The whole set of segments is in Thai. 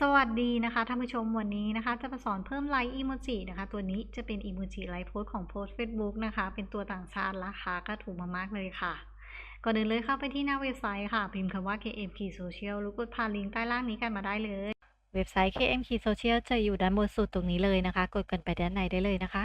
สวัสดีนะคะท่านผู้ชมวันนี้นะคะ จะมาสอนเพิ่มไลค์อีโมจินะคะ ตัวนี้จะเป็นอีโมจิไลค์โพสของโพสเฟซบุ๊กนะคะ เป็นตัวต่างชาติราคาก็ถูกมามากเลยค่ะ ก่อนอื่นเลยเข้าไปที่หน้าเว็บไซต์ค่ะ พิมพ์คำว่า KM k Social หรือกดผ่านลิงก์ใต้ล่างนี้กันมาได้เลย เว็บไซต์ KM k Social จะอยู่ด้านบนสุดตรงนี้เลยนะคะ กดกันไปด้านในได้เลยนะคะ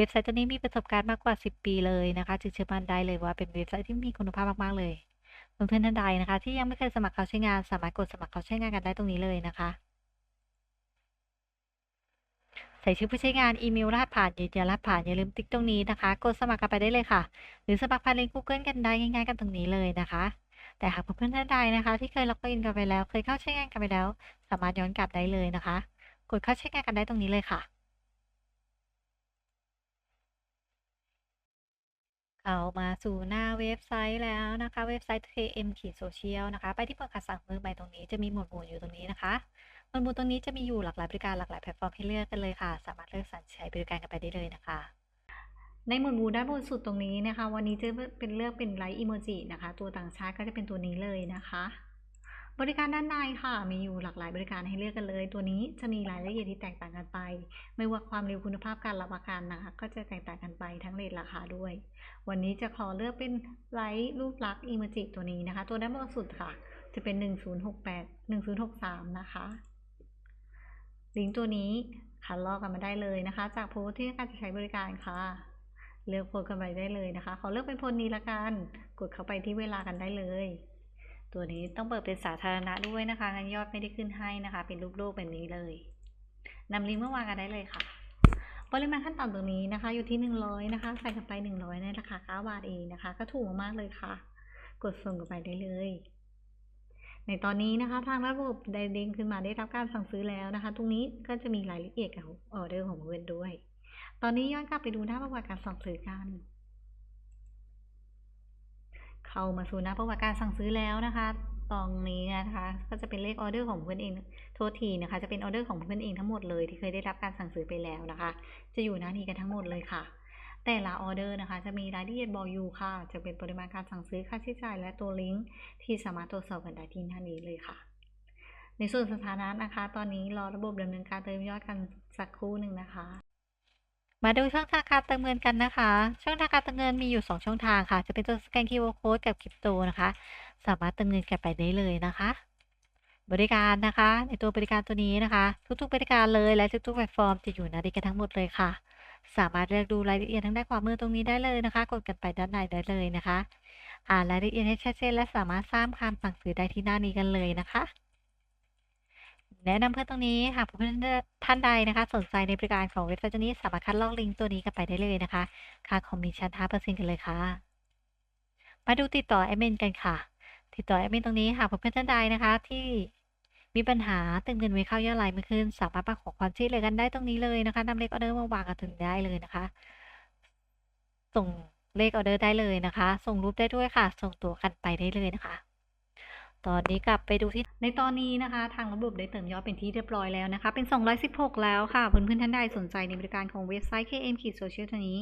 เว็บไซต์ตัวนี้มีประสบการณ์มากกว่า 10 ปีเลยนะคะ จึงเชื่อมั่นได้เลยว่าเป็นเว็บไซต์ที่มีคุณภาพมาก ๆ เลยเพื่อนๆท่านใดนะคะ ที่ยังไม่เคยสมัครเข้าใช้งาน สามารถกดสมัครเข้าใช้งานกันได้ตรงนี้เลยนะคะ ใส่ชื่อผู้ใช้งานอีเมลรหัสผ่านยืนยันรหัสผ่านอย่าลืมติ๊กตรงนี้นะคะกดสมัครกันไปได้เลยค่ะ หรือสมัครผ่านลิงก์ Google กันได้ง่ายๆกันตรงนี้เลยนะคะ แต่หากเพื่อนๆท่านใดนะคะ ที่เคยล็อกอินกันไปแล้ว เคยเข้าใช้งานกันไปแล้ว สามารถย้อนกลับได้เลยนะคะ กดเข้าใช้งานกันได้ตรงนี้เลยค่ะ เข้ามาสู่หน้าเว็บไซต์แล้วนะคะ เว็บไซต์ KM ขีดโซเชียลนะคะ ไปที่เปิดคำสั่งมือใหม่ตรงนี้จะมีหมวดหมู่อยู่ตรงนี้นะคะหมวดหมู่ตรงนี้จะมีอยู่หลากหลายบริการหลากหลายแพลตฟอร์มให้เลือกกันเลยค่ะ สามารถเลือกสรรใช้บริการกันไปได้เลยนะคะ ในหมวดหมู่ด้านบนสุดตรงนี้นะคะ วันนี้จะเป็นเลือกเป็นไลท์อีโมจินะคะ ตัวต่างชาติก็จะเป็นตัวนี้เลยนะคะ บริการด้านในค่ะ มีอยู่หลากหลายบริการให้เลือกกันเลย ตัวนี้จะมีรายละเอียดที่แตกต่างกันไป ไม่ว่าความเร็วคุณภาพการรับประกันนะคะ ก็จะแตกต่างกันไปทั้งเรทราคาด้วย วันนี้จะขอเลือกเป็นไลค์รูปลักษณ์อีโมจิตัวนี้นะคะ ตัวด้านบนสุดค่ะ จะเป็น 1068 1063 นะคะ ลิงก์ตัวนี้คัดลอกกันมาได้เลยนะคะ จากโพสที่การจะใช้บริการค่ะ เลือกโพสกันไปได้เลยนะคะ ขอเลือกเป็นโพสนี้ละกัน กดเข้าไปที่เวลากันได้เลย ตัวนี้ต้องเปิดเป็นสาธารณะด้วยนะคะงั้นยอดไม่ได้ขึ้นให้นะคะ เป็นรูปโลกแบบนี้เลยนำลิงก์มาวางกันได้เลยค่ะปริมาณขั้นต่ำตรงนี้นะคะ อยู่ที่ 100 นะคะ ใส่กันไป 100 ในราคา 9 บาทเองนะคะ ก็ถูกมากๆเลยค่ะ กดส่งกันไปได้เลย ในตอนนี้นะคะ ทางระบบได้เด้งขึ้นมาได้รับการสั่งซื้อแล้วนะคะ ตรงนี้ก็จะมีรายละเอียดของออเดอร์ของเพื่อนด้วย ตอนนี้ย้อนกลับไปดูหน้าประวัติการสั่งซื้อกัน เข้ามาสู่หน้าประวัติการสั่งซื้อแล้วนะคะตรงนี้นะคะ ก็จะเป็นเลขออเดอร์ของเพื่อนเอง โทษทีนะคะ จะเป็นออเดอร์ของเพื่อนเองทั้งหมดเลยที่เคยได้รับการสั่งซื้อไปแล้วนะคะ จะอยู่หน้านี้กันทั้งหมดเลยค่ะ แต่ละออเดอร์นะคะ จะมีรายละเอียดบอกอยู่ค่ะ จะเป็นปริมาณการสั่งซื้อค่าใช้จ่ายและตัวลิงก์ที่สามารถตรวจสอบกันได้ที่หน้านี้เลยค่ะ ในส่วนสถานะนะคะ ตอนนี้รอระบบดำเนินการเติมยอดกันสักครู่หนึ่งนะคะ มาดูช่องทางการเติมเงินกันนะคะ ช่องทางการเติมเงินมีอยู่ 2 ช่องทางค่ะ จะเป็นตัวสแกน QR Code กับคริปโตนะคะ สามารถเติมเงินกันไปได้เลยนะคะ บริการนะคะ ในตัวบริการตัวนี้นะคะ ทุกๆบริการเลยและทุกๆแพลตฟอร์มจะอยู่หนดีกันทั้งหมดเลยค่ะ สามารถเลือกดูรายละเอียดทางด้านขวามือตรงนี้ได้เลยนะคะ กดกันไปด้านในได้เลยนะคะ อ่านรายละเอียดให้ชัดเจนและสามารถสร้างคำสั่งซื้อได้ที่หน้านี้กันเลยนะคะ แนะนำเพื่อนตรงนี้หากเพื่อนท่านใดนะคะ สนใจในบริการของเว็บไซต์นี้สามารถคัดลอกลิงก์ตัวนี้กันไปได้เลยนะคะ ค่าคอมมิชชั่น5%กันเลยค่ะ มาดูติดต่อแอดมินกันค่ะ ติดต่อแอดมินตรงนี้หากเพื่อนท่านใดนะคะที่มีปัญหาติมเงินไม่เข้ายอดไลน์ไม่ขึ้น สามารถมาขอความช่วยเหลือกันได้ตรงนี้เลยนะคะนำเลขออเดอร์มาวางกันถึงได้เลยนะคะ ส่งเลขออเดอร์ได้เลยนะคะ ส่งรูปได้ด้วยค่ะ ส่งตัวกันไปได้เลยนะคะ ตอนนี้กลับไปดูที่ ในตอนนี้นะคะ ทางระบบได้เติมยอดเป็นที่เรียบร้อยแล้วนะคะ เป็น 216 แล้วค่ะ เพื่อนๆท่านใดสนใจในบริการของเว็บไซต์ KM ขีดโซเชียลตัวนี้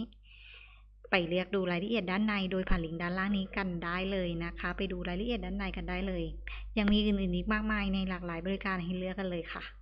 ไปเรียกดูรายละเอียดด้านใน โดยผ่านลิงก์ด้านล่างนี้กันได้เลยนะคะ ไปดูรายละเอียดด้านในกันได้เลย ยังมีอื่นๆอีกมากมายในหลากหลายบริการให้เลือกกันเลยค่ะ